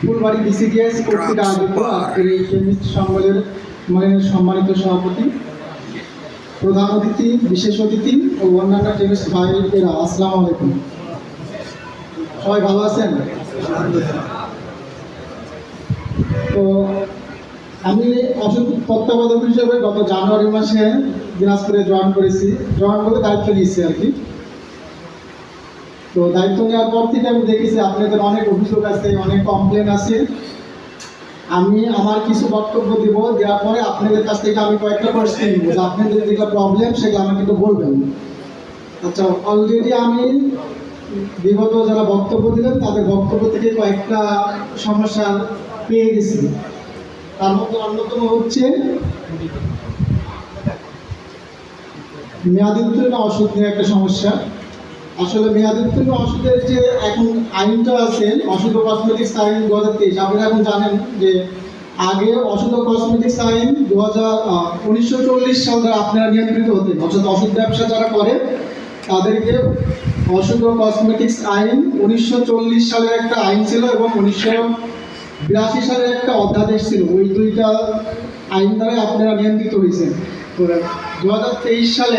Phulbari BCDS কর্তৃক আয়োজিত আজকের এই কেমিস্ট সম্মেলনের মানে সম্মানিত সভাপতি প্রধান অতিথি বিশেষ অতিথি ও অন্যান্য কেমিস্ট ভাইয়েরা আসসালামু আলাইকুম। সবাই ভালো আছেন? তো আমি অসুখ তত্ত্বাবধায়ক হিসেবে গত জানুয়ারি মাসে দিনাজপুরে জয়েন করেছি। জয়েন করে দায়িত্ব নিয়েছি আর কি। তো দায়িত্ব নেওয়ার পর থেকে আমি দেখেছি আপনাদের অনেক অভিযোগ আছে, অনেক কমপ্লেন আছে। আমি আমার কিছু বক্তব্য দিব, দেওয়ার পরে আপনাদের কাছ থেকে আমি কয়েকটা কোয়েশ্চেন নিব, যে আপনাদের যেগুলো প্রবলেম সেগুলো আমাকে একটু বলবেন। আচ্ছা অলরেডি আমি বিগত যারা বক্তব্য দিলেন, তাদের বক্তব্য থেকে কয়েকটা সমস্যা পেয়ে গেছি। তার মধ্যে অন্যতম হচ্ছে, মেয়াদি উত্তীর্ণ ওষুধ নিয়ে একটা সমস্যা। আসলে মেয়াদি উত্তীর্ণ ওষুধের যে এখন আইনটা আছে ও কসমেটিক্স আইন দু হাজার তেইশ, আপনারা এখন জানেন যে আগে ও কসমেটিক্স আইন দু হাজার উনিশশো চল্লিশ সাল দ্বারা আপনারা নিয়ন্ত্রিত হতেন। অর্থাৎ ওষুধ ব্যবসা যারা করে, তাদেরকে ও কসমেটিক্স আইন উনিশশো চল্লিশ সালের একটা আইন ছিল এবং উনিশশো বিরাশি সালের একটা অধ্যাদেশ ছিল। ওই দুইটা আইন দ্বারাই আপনারা নিয়ন্ত্রিত হয়েছেন। দু হাজার তেইশ সালে